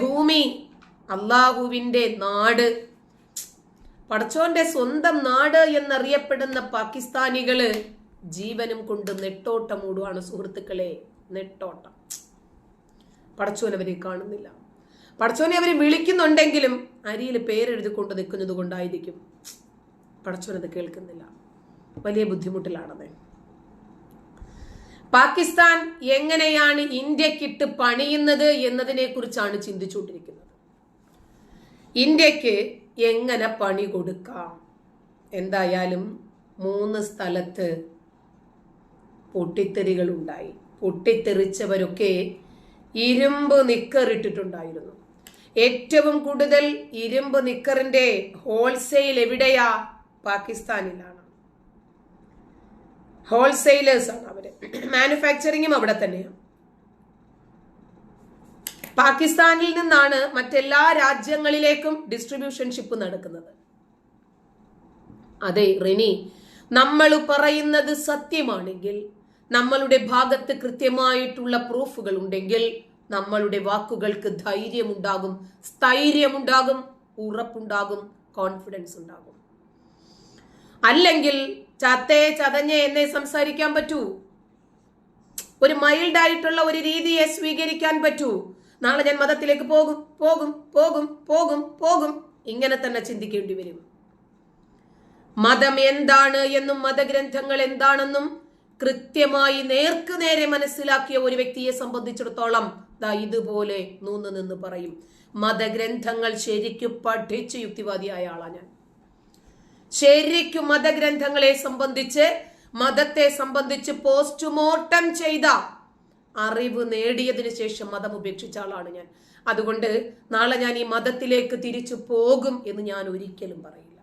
ഭൂമി അള്ളാഹുവിന്റെ നാട്. പടച്ചോന്റെ സ്വന്തം നാട് എന്നറിയപ്പെടുന്ന പാകിസ്ഥാനികൾ ജീവനും കൊണ്ട് നെട്ടോട്ടം ഓടുവാണ് സുഹൃത്തുക്കളെ. നെട്ടോട്ടം. പടച്ചോൻ അവരെ കാണുന്നില്ല. പടച്ചോനെ അവർ വിളിക്കുന്നുണ്ടെങ്കിലും അരിയിൽ പേരെഴുതി കൊണ്ട് നിൽക്കുന്നത് കൊണ്ടായിരിക്കും. പടച്ചോനത് കേൾക്കുന്നില്ല. വലിയ ബുദ്ധിമുട്ടിലാണത്. പാകിസ്ഥാൻ എങ്ങനെയാണ് ഇന്ത്യക്കിട്ട് പണിയുന്നത് എന്നതിനെ കുറിച്ചാണ് ചിന്തിച്ചുകൊണ്ടിരിക്കുന്നത്. ഇന്ത്യയ്ക്ക് എങ്ങനെ പണി കൊടുക്കാം? എന്തായാലും മൂന്ന് സ്ഥലത്ത് പൊട്ടിത്തെറികൾ ഉണ്ടായി. പൊട്ടിത്തെറിച്ചവരൊക്കെ ഇരുമ്പ് നിക്കറിട്ടിട്ടുണ്ടായിരുന്നു ഏറ്റവും കൂടുതൽ ഇരുമ്പ് നിക്കറിന്റെ ഹോൾസെയിൽ എവിടെയാ? പാകിസ്ഥാനിലാണ്. ഹോൾസെയിലേഴ്സ് ആണ് അവർ. മാനുഫാക്ചറിങ്ങും അവിടെ തന്നെയാണ് പാകിസ്ഥാനിൽ നിന്നാണ് മറ്റെല്ലാ രാജ്യങ്ങളിലേക്കും ഡിസ്ട്രിബ്യൂഷൻ ഷിപ്പ് നടക്കുന്നത്. അതെ റിനി നമ്മൾ പറയുന്നത് സത്യമാണെങ്കിൽ നമ്മളുടെ ഭാഗത്ത് കൃത്യമായിട്ടുള്ള പ്രൂഫുകൾ ഉണ്ടെങ്കിൽ നമ്മളുടെ വാക്കുകൾക്ക് ധൈര്യമുണ്ടാകും സ്ഥൈര്യമുണ്ടാകും ഉറപ്പുണ്ടാകും കോൺഫിഡൻസ് ഉണ്ടാകും. അല്ലെങ്കിൽ ചത്തേ ചതഞ്ഞേ എന്നെ സംസാരിക്കാൻ പറ്റൂ? ഒരു മൈൽഡ് ആയിട്ടുള്ള ഒരു രീതിയെ സ്വീകരിക്കാൻ പറ്റൂ? നാളെ ഞാൻ മതത്തിലേക്ക് പോകും പോകും പോകും പോകും പോകും. ഇങ്ങനെ തന്നെ ചിന്തിക്കേണ്ടി വരും. മതം എന്താണ് എന്നും മതഗ്രന്ഥങ്ങൾ എന്താണെന്നും കൃത്യമായി നേർക്ക് നേരെ മനസ്സിലാക്കിയ ഒരു വ്യക്തിയെ സംബന്ധിച്ചിടത്തോളം ദാ ഇതുപോലെ നൂന്ന് നിന്ന് പറയും. മതഗ്രന്ഥങ്ങൾ ശരിക്കും പഠിച്ച് യുക്തിവാദിയായ ആളാണ് ഞാൻ. ശരിക്കും മതഗ്രന്ഥങ്ങളെ സംബന്ധിച്ച് മതത്തെ സംബന്ധിച്ച് പോസ്റ്റ്മോർട്ടം ചെയ്ത അറിവ് നേടിയതിനു ശേഷം മതം ഉപേക്ഷിച്ച ആളാണ് ഞാൻ. അതുകൊണ്ട് നാളെ ഞാൻ ഈ മതത്തിലേക്ക് തിരിച്ചു പോകും എന്ന് ഞാൻ ഒരിക്കലും പറയില്ല.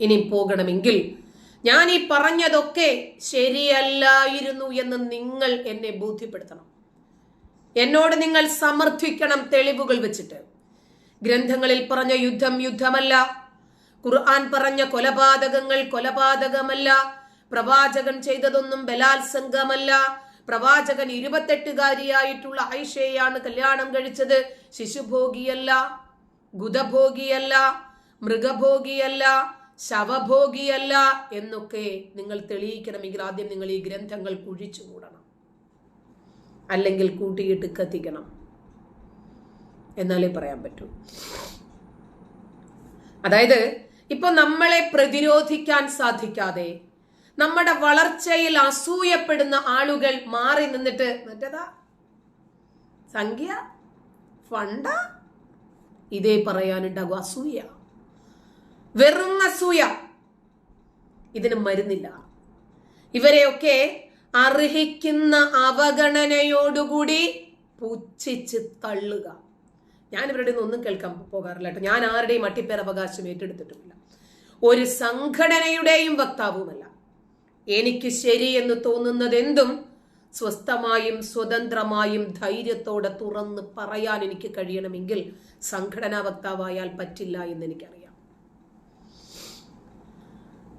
ഇനി പോകണമെങ്കിൽ ഞാൻ ഈ പറഞ്ഞതൊക്കെ ശരിയല്ലായിരുന്നു എന്ന് നിങ്ങൾ എന്നെ ബോധ്യപ്പെടുത്തണം. എന്നോട് നിങ്ങൾ സമർത്ഥിക്കണം തെളിവുകൾ വെച്ചിട്ട്. ഗ്രന്ഥങ്ങളിൽ പറഞ്ഞ യുദ്ധം യുദ്ധമല്ല. ഖുർആൻ പറഞ്ഞ കൊലപാതകങ്ങൾ കൊലപാതകമല്ല. പ്രവാചകൻ ചെയ്തതൊന്നും ബലാത്സംഗമല്ല. പ്രവാചകൻ ഇരുപത്തെട്ടുകാരിയായിട്ടുള്ള ഐഷയെയാണ് കല്യാണം കഴിച്ചത്. ശിശുഭോഗിയല്ല ഗുദഭോഗിയല്ല മൃഗഭോഗിയല്ല ശവഭോഗിയല്ല എന്നൊക്കെ നിങ്ങൾ തെളിയിക്കണമെങ്കിൽ ആദ്യം നിങ്ങൾ ഈ ഗ്രന്ഥങ്ങൾ കുഴിച്ചു കൂടണം അല്ലെങ്കിൽ കൂട്ടിയിട്ട് കത്തിക്കണം. എന്നാലേ പറയാൻ പറ്റൂ. അതായത് ഇപ്പൊ നമ്മളെ പ്രതിരോധിക്കാൻ സാധിക്കാതെ നമ്മുടെ വളർച്ചയിൽ അസൂയപ്പെടുന്ന ആളുകൾ മാറി നിന്നിട്ട് മറ്റേതാ? സംഖ്യ? ഫണ്ട? ഇതേ പറയാനുണ്ടാകും അസൂയ. വെറും അസൂയ. ഇതിന് മരുന്നില്ല. ഇവരെയൊക്കെ അർഹിക്കുന്ന അവഗണനയോടുകൂടി പുച്ഛിച്ച് തള്ളുക. ഞാൻ ഇവരുടെ ഒന്നും കേൾക്കാൻ പോകാറില്ല കേട്ടോ. ഞാൻ ആരുടെയും അട്ടിപ്പേർ അവകാശം ഏറ്റെടുത്തിട്ടുമില്ല. ഒരു സംഘടനയുടെയും വക്താവുമല്ല. എനിക്ക് ശരി എന്ന് തോന്നുന്നത് എന്തും സ്വസ്ഥമായും സ്വതന്ത്രമായും ധൈര്യത്തോടെ തുറന്ന് പറയാൻ എനിക്ക് കഴിയണമെങ്കിൽ സംഘടനാ വക്താവായാൽ പറ്റില്ല എന്ന് എനിക്കറിയാം.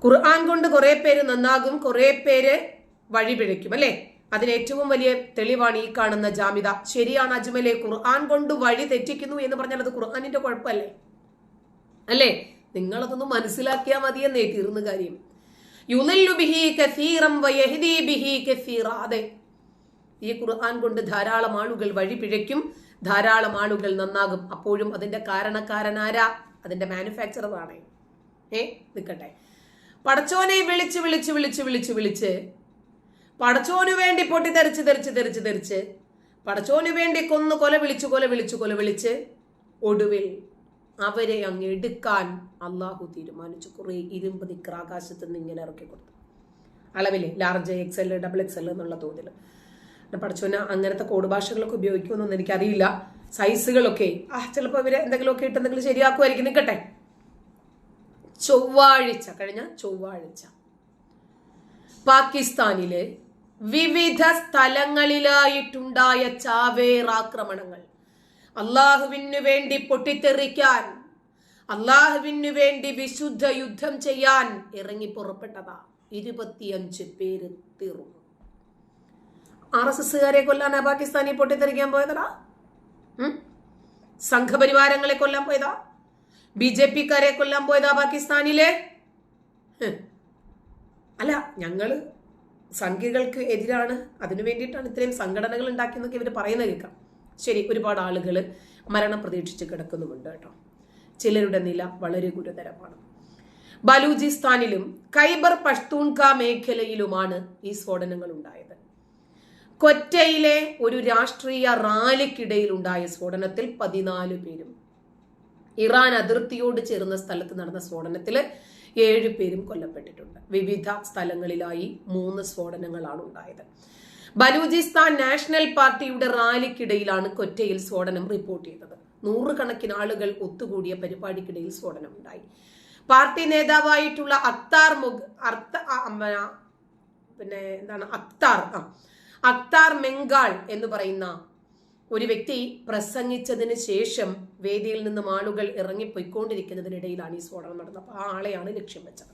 ഖുർആൻ കൊണ്ട് കുറേ പേര് നന്നാകും കുറേ പേര് വഴിപിഴയ്ക്കും അല്ലേ? അതിന് ഏറ്റവും വലിയ തെളിവാണ് ഈ കാണുന്ന ജാമിത. ശരിയാണ് അജ്മലെ ഖുർആൻ കൊണ്ട് വഴി തെറ്റിക്കുന്നു എന്ന് പറഞ്ഞാൽ അത് ഖുർആാനിന്റെ കുഴപ്പമല്ലേ? അല്ലേ? നിങ്ങളതൊന്ന് മനസ്സിലാക്കിയാൽ മതിയെന്നേ തീർന്ന കാര്യം. അതെ. ഈ ഖുർആൻ കൊണ്ട് ധാരാളം ആളുകൾ വഴി പിഴയ്ക്കും ധാരാളം ആളുകൾ നന്നാകും. അപ്പോഴും അതിന്റെ കാരണക്കാരനാരാ? അതിന്റെ മാനുഫാക്ചറാണ് ഏ നിൽക്കട്ടെ പടച്ചോനെ വിളിച്ച് വിളിച്ച് വിളിച്ച് വിളിച്ച് വിളിച്ച് പടച്ചോനു വേണ്ടി പൊട്ടി തെറിച്ച് തെറിച്ച് തെറിച്ച് തെറിച്ച് പടച്ചോനു വേണ്ടി കൊന്ന് കൊല വിളിച്ച് കൊല വിളിച്ച് കൊല വിളിച്ച് ഒടുവിൽ അവരെ അങ്ങ് എടുക്കാൻ അള്ളാഹു തീരുമാനിച്ചു. കുറേ ഇരുമ്പ് നിക്രാകാശത്ത് നിന്ന് ഇങ്ങനെ ഇറക്കി കൊടുത്തു. അളവിൽ large L double X L എന്നുള്ള തോതിൽ പഠിച്ചോന അങ്ങനത്തെ കോഡ് ഭാഷകളൊക്കെ ഉപയോഗിക്കുമെന്നൊന്നും എനിക്കറിയില്ല. സൈസുകളൊക്കെ ആ ചിലപ്പോൾ ഇവരെ എന്തെങ്കിലുമൊക്കെ ഇട്ട് എന്തെങ്കിലും ശരിയാക്കുമായിരിക്കും നിൽക്കട്ടെ ചൊവ്വാഴ്ച കഴിഞ്ഞ ചൊവ്വാഴ്ച. പാകിസ്ഥാനിലെ വിവിധ സ്ഥലങ്ങളിലായിട്ടുണ്ടായ ചാവേർ ആക്രമണങ്ങൾ അള്ളാഹുവിനു വേണ്ടി പൊട്ടിത്തെറിക്കാൻ അള്ളാഹുവിനു വേണ്ടി വിശുദ്ധ യുദ്ധം ചെയ്യാൻ ഇറങ്ങി പുറപ്പെട്ടതാ ഇരുപത്തിയഞ്ച് പേര് തീർന്നു. ആർ എസ് എസ്സുകാരെ കൊല്ലാനാ പാകിസ്ഥാനി പൊട്ടിത്തെറിക്കാൻ പോയതടാ? സംഘപരിവാരങ്ങളെ കൊല്ലാൻ പോയതാ? ബി ജെ പിക്കാരെ കൊല്ലാൻ പോയതാ പാകിസ്ഥാനിലെ? അല്ല ഞങ്ങൾ സംഖ്യകൾക്ക് എതിരാണ്. അതിനു വേണ്ടിയിട്ടാണ് ഇത്രയും സംഘടനകൾ ഉണ്ടാക്കിയെന്നൊക്കെ ഇവർ പറയുന്ന കേൾക്കാം. ശരി ഒരുപാട് ആളുകൾ മരണം പ്രതീക്ഷിച്ച് കിടക്കുന്നുമുണ്ട് കേട്ടോ. ചിലരുടെ നില വളരെ ഗുരുതരമാണ്. ബലൂചിസ്ഥാനിലും ഖൈബർ പഷ്തൂൺക മേഖലയിലുമാണ് ഈ സ്ഫോടനങ്ങൾ ഉണ്ടായത്. കൊറ്റയിലെ ഒരു രാഷ്ട്രീയ റാലിക്കിടയിൽ ഉണ്ടായ സ്ഫോടനത്തിൽ പതിനാല് പേരും ഇറാൻ അതിർത്തിയോട് ചേർന്ന സ്ഥലത്ത് നടന്ന സ്ഫോടനത്തിൽ ഏഴ് പേരും കൊല്ലപ്പെട്ടിട്ടുണ്ട്. വിവിധ സ്ഥലങ്ങളിലായി മൂന്ന് സ്ഫോടനങ്ങളാണ് ഉണ്ടായത്. ബലൂചിസ്ഥാൻ നാഷണൽ പാർട്ടിയുടെ റാലിക്കിടയിലാണ് കൊറ്റയിൽ സ്ഫോടനം റിപ്പോർട്ട് ചെയ്തത്. നൂറുകണക്കിന് ആളുകൾ ഒത്തുകൂടിയ പരിപാടിക്കിടയിൽ സ്ഫോടനം ഉണ്ടായി. പാർട്ടി നേതാവായിട്ടുള്ള അത്താർ മുഗ് അർത്ത പിന്നെ എന്താണ്? അക്താർ അക്താർ മെങ്കാൾ എന്ന് പറയുന്ന ഒരു വ്യക്തി പ്രസംഗിച്ചതിന് ശേഷം വേദിയിൽ നിന്നും ആളുകൾ ഇറങ്ങിപ്പോയിക്കൊണ്ടിരിക്കുന്നതിനിടയിലാണ് ഈ സ്ഫോടനം നടന്നത്. അപ്പോൾ ആ ആളെയാണ് ലക്ഷ്യം വെച്ചത്.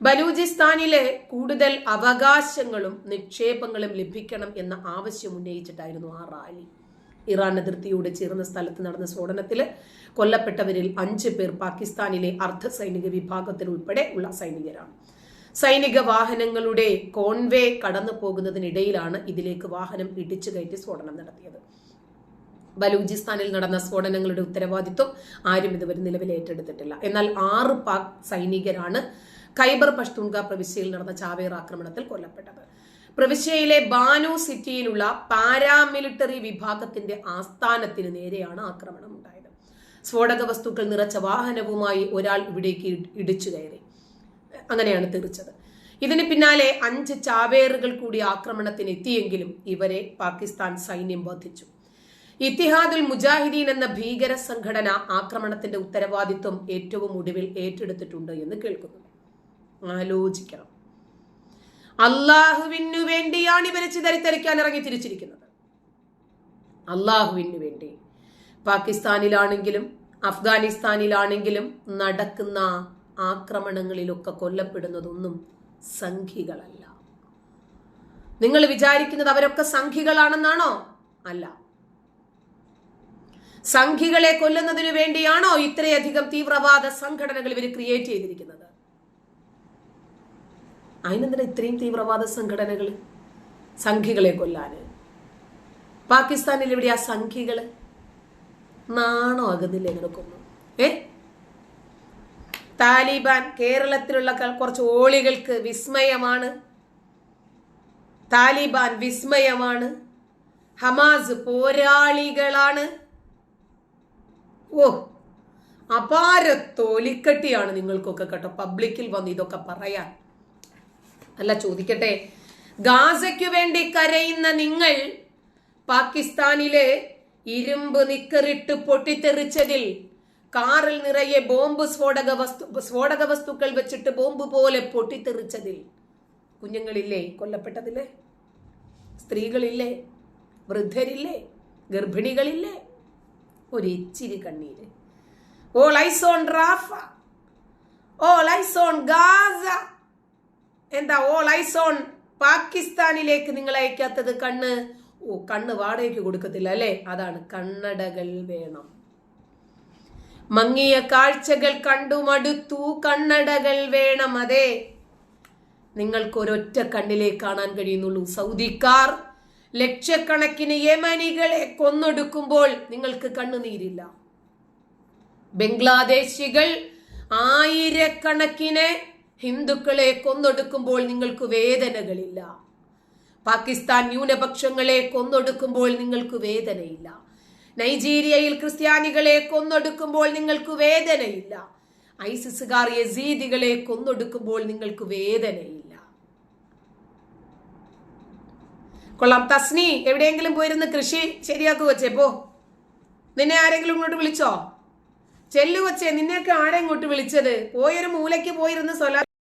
ബലൂചിസ്ഥാനിലെ കൂടുതൽ അവകാശങ്ങളും നിക്ഷേപങ്ങളും ലഭിക്കണം എന്ന ആവശ്യം ഉന്നയിച്ചിട്ടായിരുന്നു ആ റാലി. ഇറാൻ അതിർത്തിയോട് ചേർന്ന സ്ഥലത്ത് നടന്ന സ്ഫോടനത്തിൽ കൊല്ലപ്പെട്ടവരിൽ അഞ്ച് പേർ പാകിസ്ഥാനിലെ അർദ്ധ സൈനിക വിഭാഗത്തിൽ ഉൾപ്പെടെ ഉള്ള സൈനികരാണ്. സൈനിക വാഹനങ്ങളുടെ കോൺവേ കടന്നു പോകുന്നതിനിടയിലാണ് ഇതിലേക്ക് വാഹനം ഇടിച്ചു കയറ്റി സ്ഫോടനം നടത്തിയത്. ബലൂചിസ്ഥാനിൽ നടന്ന സ്ഫോടനങ്ങളുടെ ഉത്തരവാദിത്വം ആരും ഇതുവരെ നിലവിൽ ഏറ്റെടുത്തിട്ടില്ല. എന്നാൽ ആറ് പാക് സൈനികരാണ് ഖൈബർ പഷ്തൂൺക പ്രവിശ്യയിൽ നടന്ന ചാവേർ ആക്രമണത്തിൽ കൊല്ലപ്പെട്ടത്. പ്രവിശ്യയിലെ ബാനു സിറ്റിയിലുള്ള പാരാമിലിറ്ററി വിഭാഗത്തിന്റെ ആസ്ഥാനത്തിന് നേരെയാണ് ആക്രമണം ഉണ്ടായത്. സ്ഫോടക വസ്തുക്കൾ നിറച്ച വാഹനവുമായി ഒരാൾ ഇവിടേക്ക് ഇടിച്ചു കയറി. അങ്ങനെയാണ് തീർച്ചത് ഇതിന് പിന്നാലെ അഞ്ച് ചാവേറുകൾ കൂടി ആക്രമണത്തിന് എത്തിയെങ്കിലും ഇവരെ പാകിസ്ഥാൻ സൈന്യം വധിച്ചു. ഇത്തിഹാദുൽ മുജാഹിദീൻ എന്ന ഭീകര സംഘടന ആക്രമണത്തിന്റെ ഉത്തരവാദിത്വം ഏറ്റവും ഒടുവിൽ ഏറ്റെടുത്തിട്ടുണ്ട് എന്ന് കേൾക്കുന്നു. ആലോചിക്കണം. അള്ളാഹുവിനു വേണ്ടിയാണ് ഇവരെ ചിതറിത്തെറിക്കാൻ ഇറങ്ങി തിരിച്ചിരിക്കുന്നത്. അള്ളാഹുവിനു വേണ്ടി. പാകിസ്ഥാനിലാണെങ്കിലും അഫ്ഗാനിസ്ഥാനിലാണെങ്കിലും നടക്കുന്ന ആക്രമണങ്ങളിലൊക്കെ കൊല്ലപ്പെടുന്നതൊന്നും സംഖികളല്ല. നിങ്ങൾ വിചാരിക്കുന്നത് അവരൊക്കെ സംഖികളാണെന്നാണോ? അല്ല. സംഖികളെ കൊല്ലുന്നതിനു വേണ്ടിയാണോ ഇത്രയധികം തീവ്രവാദ സംഘടനകൾ ഇവർ ക്രിയേറ്റ് ചെയ്തിരിക്കുന്നത്? അതിനെന്തിനാ ഇത്രയും തീവ്രവാദ സംഘടനകൾ സംഖികളെ കൊല്ലാന്? പാകിസ്ഥാനിൽ എവിടെയാ സംഖികൾ നാണോ അകന്നില്ല നിനക്കൊന്നും? ഏ? താലിബാൻ കേരളത്തിലുള്ള കുറച്ച് ഓളികൾക്ക് വിസ്മയമാണ്. താലിബാൻ വിസ്മയമാണ്. ഹമാസ് പോരാളികളാണ്. ഓ അപാര തോലിക്കട്ടിയാണ് നിങ്ങൾക്കൊക്കെ കേട്ടോ. പബ്ലിക്കിൽ വന്ന് ഇതൊക്കെ പറയാൻ. അല്ല ചോദിക്കട്ടെ. ഗാസയ്ക്കു വേണ്ടി കരയുന്ന നിങ്ങൾ പാകിസ്ഥാനിലെ ഇരുമ്പ് നിക്കറിട്ട് പൊട്ടിത്തെറിച്ചതിൽ കാറിൽ നിറയെ ബോംബ് സ്ഫോടക വസ്തു സ്ഫോടക വസ്തുക്കൾ വെച്ചിട്ട് ബോംബ് പോലെ പൊട്ടിത്തെറിച്ചതിൽ. കുഞ്ഞുങ്ങളില്ലേ കൊല്ലപ്പെട്ടതില്ലേ? സ്ത്രീകളില്ലേ? വൃദ്ധരില്ലേ? ഗർഭിണികളില്ലേ? ഒരിച്ചിരി കണ്ണീര്. All eyes on Rafah. All eyes on Gaza. എന്താ ഓൾ ലൈസോൺ പാകിസ്ഥാനിലേക്ക് നിങ്ങൾ അയക്കാത്തത് കണ്ണ്? ഓ കണ്ണ് വാടകയ്ക്ക് കൊടുക്കത്തില്ല അല്ലേ? അതാണ് കണ്ണടകൾ വേണം. മങ്ങിയ കാഴ്ചകൾ കണ്ടു മടുത്തു കണ്ണടകൾ വേണം അതെ. നിങ്ങൾക്ക് ഒരൊറ്റ കണ്ണിലേ കാണാൻ കഴിയുന്നുള്ളൂ സൗദിക്കാർ. ലക്ഷക്കണക്കിന് യമനികളെ കൊന്നൊടുക്കുമ്പോൾ നിങ്ങൾക്ക് കണ്ണുനീരില്ല. ബംഗ്ലാദേശികൾ ആയിരക്കണക്കിന് ഹിന്ദുക്കളെ കൊന്നൊടുക്കുമ്പോൾ നിങ്ങൾക്ക് വേദനകളില്ല. പാകിസ്ഥാൻ ന്യൂനപക്ഷങ്ങളെ കൊന്നൊടുക്കുമ്പോൾ നിങ്ങൾക്ക് വേദനയില്ല. നൈജീരിയയിൽ ക്രിസ്ത്യാനികളെ കൊന്നൊടുക്കുമ്പോൾ നിങ്ങൾക്ക് വേദനയില്ല. ഐസിസുകാർ യസീദികളെ കൊന്നൊടുക്കുമ്പോൾ നിങ്ങൾക്ക് വേദനയില്ല. കൊള്ളാം. തസ്നി എവിടെയെങ്കിലും പോയിരുന്ന് കൃഷി ശരിയാക്കു വച്ചേ പോ. നിന്നെ ആരെങ്കിലും ഇങ്ങോട്ട് വിളിച്ചോ? ചെല്ലു വച്ചേ നിന്നെയൊക്കെ ആരെ ഇങ്ങോട്ട് വിളിച്ചത്? പോയൊരു മൂലയ്ക്ക് പോയിരുന്ന് സൊല